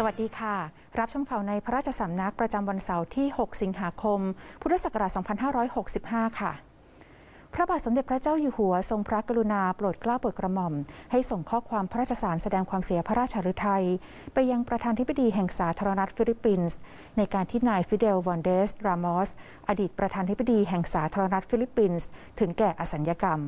สวัสดีค่ะ รับชมข่าวในพระราชสำนักประจำวันเสาร์ที่ 6 สิงหาคม พุทธศักราช 2565 ค่ะ พระบาทสมเด็จพระเจ้าอยู่หัว ทรงพระกรุณาโปรดเกล้าโปรดกระหม่อม ให้ส่งข้อความพระราชสารแสดงความเสียพระราชฤทัย ไปยังประธานธิบดีแห่งสาธารณรัฐฟิลิปปินส์ ในการที่นายฟิเดลวอนเดส รามอส อดีตประธานธิบดีแห่งสาธารณรัฐฟิลิปปินส์ ถึงแก่อสัญญกรรม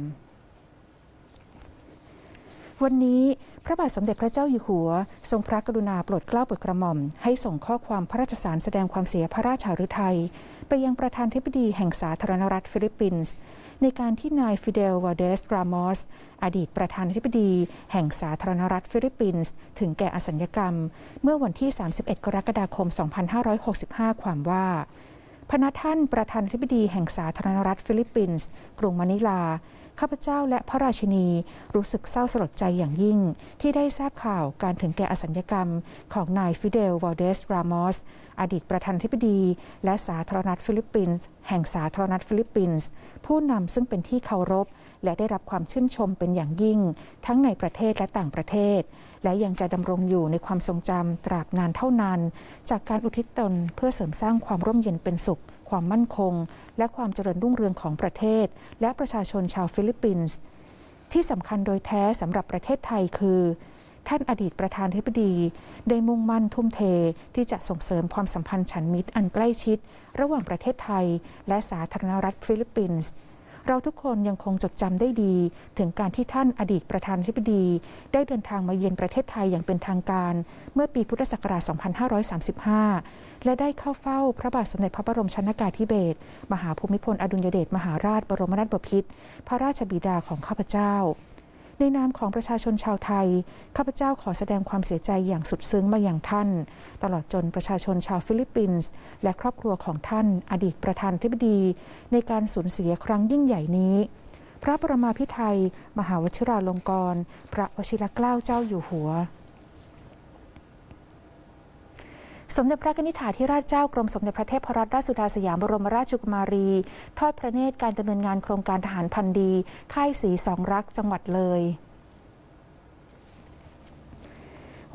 วันนี้พระบาทสมเด็จพระเจ้าอยู่หัว ทรงพระกรุณาโปรดเกล้าโปรดกระหม่อม ให้ส่งข้อความพระราชสารแสดงความเสียพระราชาฤทัยไปยังประธานธิบดีแห่งสาธารณรัฐฟิลิปปินส์ในการที่นายฟิเดลวาเดสรามอส อดีตประธานธิบดี แห่งสาธารณรัฐฟิลิปปินส์ ถึงแก่อสัญญกรรม เมื่อวันที่ 31 กรกฎาคม 2565 ความว่า พระท่านประธานาธิบดีแห่งสาธารณรัฐฟิลิปปินส์ กรุงมะนิลาข้าพเจ้าและพระราชินีรู้สึกเศร้าสลดใจอย่างยิ่ง ที่ได้ทราบข่าวการถึงแก่อสัญญกรรม ของนายฟิเดลวอลเดสรามอสอดีตประธานาธิบดี และสาธารณรัฐฟิลิปปินส์แห่งสาธารณรัฐฟิลิปปินส์ผู้นำซึ่งเป็นที่เคารพ และได้รับความชื่นชมเป็นอย่างยิ่ง ทั้งในประเทศและต่างประเทศ และยังจะดำรงอยู่ในความทรงจำตราบนานเท่านานจากการอุทิศตนเพื่อเสริมสร้างความร่มเย็นเป็นสุข ความมั่นคง และความเจริญรุ่งเรืองของประเทศ และประชาชนชาวฟิลิปปินส์ที่สำคัญโดยแท้สำหรับประเทศไทยคือท่านอดีตประธานธิบดี ได้มุ่งมั่นทุ่มเทที่จะส่งเสริมความสัมพันธ์ฉันมิตรอันใกล้ชิด ระหว่างประเทศไทย และสาธารณรัฐฟิลิปปินส์ เราทุกคนยังคงจดจำได้ดี ถึงการที่ท่านอดีตประธานาธิบดี ได้เดินทางมาเยือนประเทศไทยอย่างเป็นทางการ เมื่อปีพุทธศักราช 2535 และได้เข้าเฝ้าพระบาทสมเด็จพระบรมชนากาธิเบศรมหาภูมิพลอดุลยเดชมหาราชบรมนาถบพิตรพระราชบิดาของข้าพเจ้า ในนามของประชาชนชาวไทย ข้าพเจ้าขอแสดงความเสียใจอย่างสุดซึ้งมาอย่างท่าน ตลอดจนประชาชนชาวฟิลิปปินส์ และครอบครัวของท่าน อดีตประธานธิบดี ในการสูญเสียครั้งยิ่งใหญ่นี้ พระประมาพิไทย มหาวชิราลงกรณ์พระวชิรเกล้าเจ้าอยู่หัว สมเด็จพระนิธิถาธิราชเจ้ากรมสมเด็จพระเทพรัตนราชสุดาสยามบรมราชกุมารี ทอดพระเนตรการดำเนินงานโครงการทหารพันธ์ดี ค่ายสีสองรักจังหวัดเลย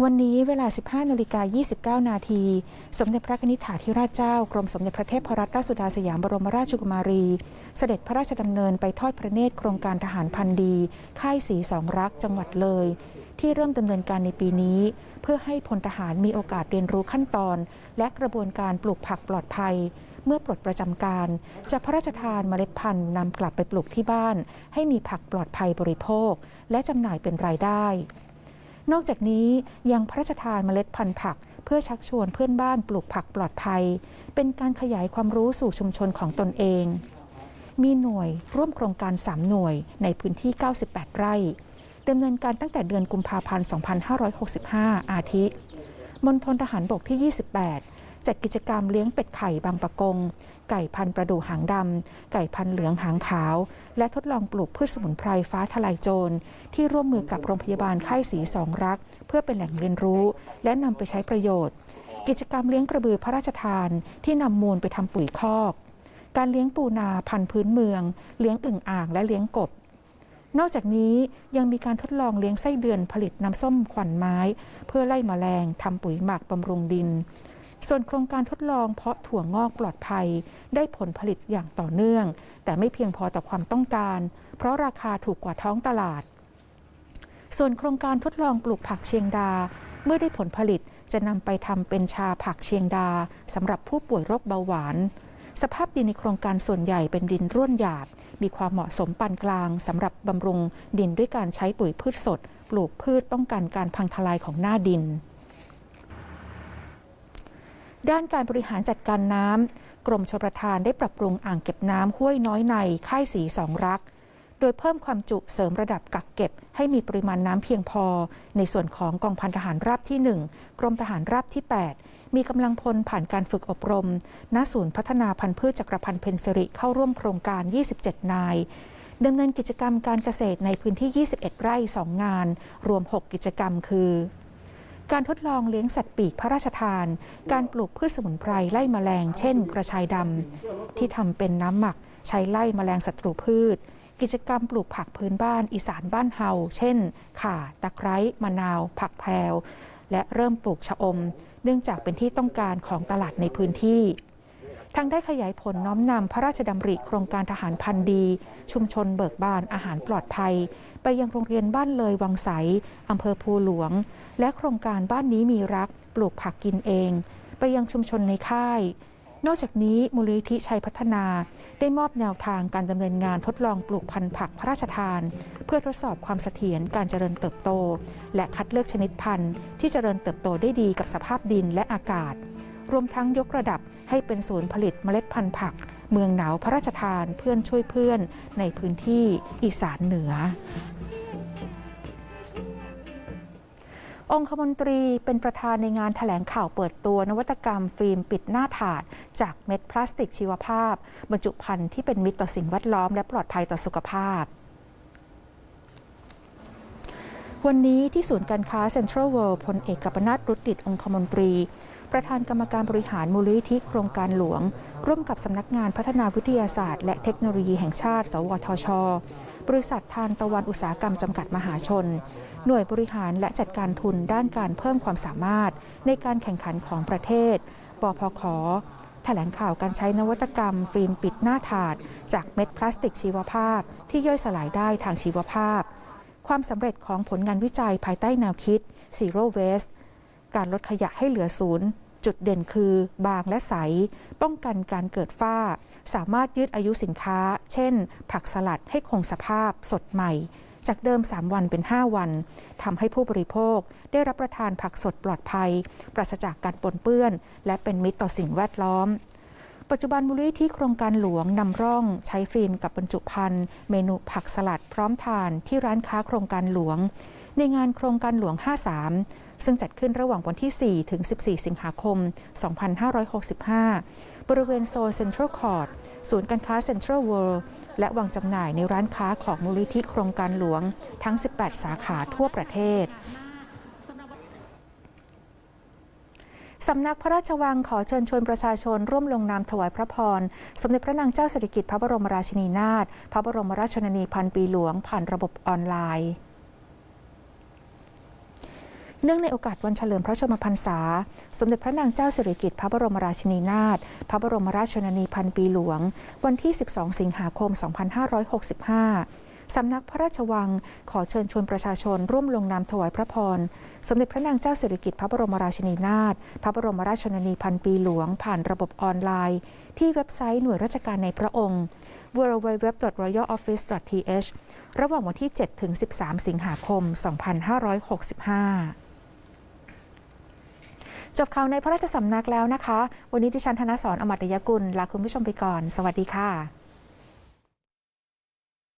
วันนี้เวลา 15นาฬิกา29 นาที สมเด็จพระนิธิถาธิราชเจ้า กรมสมเด็จพระเทพรัตนราชสุดาสยามบรมราชกุมารี เสด็จพระราชดำเนินไปทอดพระเนตรโครงการทหารพันธ์ดี ค่ายสีสองรักจังหวัดเลย ที่เริ่มดำเนินการในปีนี้ เพื่อให้พลทหารมีโอกาสเรียนรู้ขั้นตอน และกระบวนการปลูกผักปลอดภัย เมื่อปลดประจำการ จะพระราชทานเมล็ดพันธุ์นำกลับไปปลูกที่บ้าน ให้มีผักปลอดภัยบริโภค และจำหน่ายเป็นรายได้ นอกจากนี้ยังพระราชทานเมล็ดพันธุ์ผัก เพื่อชักชวนเพื่อนบ้านปลูกผักปลอดภัย เป็นการขยายความรู้สู่ชุมชนของตนเองมีหน่วยร่วมโครงการ 3 หน่วยในพื้นที่ 98 ไร่ ดำเนินการตั้งแต่เดือนกุมภาพันธ์ 2565 อาทิมณฑลทหารบกที่ 28 จัดกิจกรรมเลี้ยงเป็ดไข่บางปะกง ไก่พันประดูหางดำ ไก่พันเหลืองหางขาว และทดลองปลูกพืชสมุนไพรฟ้าทลายโจร ที่ร่วมมือกับโรงพยาบาลค่ายสีสองรัก เพื่อเป็นแหล่งเรียนรู้ และนำไปใช้ประโยชน์ กิจกรรมเลี้ยงกระบือพระราชทานที่นำมูลไปทำปุ๋ยคอก การเลี้ยงปูนาพันธุ์พื้นเมือง เลี้ยงอึ่งอ่างและเลี้ยงกบ นอกจากนี้ยังมีการทดลองเลี้ยงไส้เดือนผลิตน้ำส้มขวัญไม้ เพื่อไล่มแมลงทำปุ๋ยหมักบำรุงดิน ส่วนโครงการทดลองเพาะถั่วงอกปลอดภัย ได้ผลผลิตอย่างต่อเนื่อง แต่ไม่เพียงพอต่อความต้องการ เพราะราคาถูกกว่าท้องตลาด ส่วนโครงการทดลองปลูกผักเชียงดา เมื่อได้ผลผลิตจะนำไปทำเป็นชาผักเชียงดาสำหรับผู้ป่วยโรคเบาหวาน สภาพดินในโครงการส่วนใหญ่เป็นดินร่วนหยาบ มีความเหมาะสมปานกลางสำหรับบำรุงดินด้วยการใช้ปุ๋ยพืชสด ปลูกพืชป้องกันการพังทลายของหน้าดิน ด้านการบริหารจัดการน้ำกรมชลประทานได้ปรับปรุงอ่างเก็บน้ำห้วยน้อยในค่ายสีสองรักโดยเพิ่มความจุเสริมระดับกักเก็บ ให้มีปริมาณน้ำเพียงพอ ในส่วนของกองพันทหารราบที่ 1 กรมทหารราบที่8 มีกำลังพลผ่านการฝึกอบรม ณ ศูนย์พัฒนาพันธุ์พืชจักรพันธ์เพนสิริเข้าร่วมโครงการ 27 นายดำเนินกิจกรรมการเกษตรในพื้นที่ 21 ไร่ 2 งาน รวม 6 กิจกรรมคือการทดลองเลี้ยงสัตว์ปีกพระราชทาน การปลูกพืชสมุนไพรไล่แมลง เช่น กระชายดำ ที่ทำเป็นน้ำหมัก ใช้ไล่แมลงศัตรูพืช กิจกรรมปลูกผักพื้นบ้านอีสานบ้านเฮา เช่น ข่า ตะไคร้ มะนาว ผักแพรว และเริ่มปลูกชะอม เนื่องจากเป็นที่ต้องการของตลาดในพื้นที่ทางได้ขยายผลน้อมนำพระราชดำริโครงการทหารพันธุ์ดี ชุมชนเบิกบานอาหารปลอดภัย ไปยังโรงเรียนบ้านเลยวังใสอำเภอภูหลวง และโครงการบ้านนี้มีรักปลูกผักกินเอง ไปยังชุมชนในค่าย นอกจากนี้มูลนิธิชัยพัฒนาได้มอบแนวทางการดำเนินงานทดลองปลูกพันธุ์ผักพระราชทาน เพื่อทดสอบความเสถียรการเจริญเติบโต และคัดเลือกชนิดพันธุ์ ที่เจริญเติบโตได้ดีกับสภาพดินและอากาศ รวมทั้งยกระดับให้เป็นศูนย์ผลิตเมล็ดพันธุ์ผัก เมืองหนาวพระราชทานเพื่อนช่วยเพื่อนในพื้นที่อีสานเหนือ องคมนตรีเป็นประธานในงานถแถลงข่าวเปิดตัวนวัตกรรมฟิล์มปิดหน้าถาด จากเม็ดพลาสติกชีวภาพ บรรจุภัณฑ์ที่เป็นมิตรต่อสิ่งแวดล้อมและปลอดภัยต่อสุขภาพวันนี้ที่ศูนย์การค้าเซ็นทรัลเวิลด์พลเอกกัปนาตรุดดิตองคมนตรี ประธานกรรมการบริหารมูลนิธิโครงการหลวง ร่วมกับสำนักงานพัฒนาวิทยาศาสตร์ และเทคโนโลยีแห่งชาติ สวทช บริษัททานตะวันอุตสาหกรรมจำกัดมหาชน หน่วยบริหารและจัดการทุนด้านการเพิ่มความสามารถ ในการแข่งขันของประเทศปพคแถลงข่าวการใช้นวัตกรรม ฟิล์มปิดหน้าถาด จากเม็ดพลาสติกชีวภาพ ที่ย่อยสลายได้ทางชีวภาพ ความสำเร็จของผลงานวิจัยภายใต้แนวคิด Zero Waste การลดขยะให้เหลือศูนย์ จุดเด่นคือบางและใส ป้องกันการเกิดฝ้า สามารถยืดอายุสินค้า เช่น ผักสลัดให้คงสภาพสดใหม่ จากเดิม 3 วันเป็น 5 วันทำให้ผู้บริโภคได้รับประทานผักสดปลอดภัย ปราศจากการปนเปื้อน และเป็นมิตรต่อสิ่งแวดล้อมปัจจุบันมูลนิธิโครงการหลวงนำร่องใช้ฟิล์มกับบรรจุภัณฑ์เมนูผักสลัดพร้อมทานที่ร้านค้าโครงการหลวง ในงานโครงการหลวง 53 ซึ่งจัดขึ้นระหว่างวันที่ 4 ถึง 14 สิงหาคม 2565 บริเวณโซนเซ็นทรัลคอร์ดศูนย์การค้าเซ็นทรัลเวิลด์และวางจำหน่ายในร้านค้าของมูลนิธิโครงการหลวงทั้ง 18 สาขาทั่วประเทศสำนักพระราชวังขอเชิญชวนประชาชนร่วมลงนามถวายพระพร สมเด็จพระนางเจ้าสิริกิติ์พระบรมราชินีนาถพระบรมราชชนนีพันปีหลวงผ่านระบบออนไลน์ เนื่องในโอกาสวันเฉลิมพระชนมพรรษา สมเด็จพระนางเจ้าสิริกิติ์พระบรมราชินีนาถพระบรมราชชนนีพันปีหลวง วันที่ 12 สิงหาคม 2565สำนักพระราชวังขอเชิญชวนประชาชนร่วมลงนามถวายพระพร สมเด็จพระนางเจ้าสิริกิติ์พระบรมราชินีนาถพระบรมราชชนนีพันปีหลวง ผ่านระบบออนไลน์ ที่เว็บไซต์หน่วยราชการในพระองค์ www.royaloffice.th ระหว่างวันที่ 7 ถึง 13 สิงหาคม 2565 จบข่าวในพระราชสำนักแล้วนะคะ วันนี้ดิฉันธนสรอมตยกุลลาคุณผู้ชมไปก่อน สวัสดีค่ะ